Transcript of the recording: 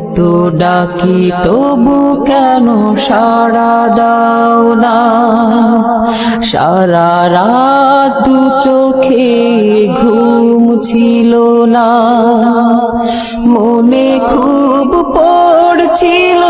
এত ডাকি, তবু কেন সাড়া দাও না? সারা রাত দু চোখে ঘুম ছিল না। মনে খুব পড়ছিল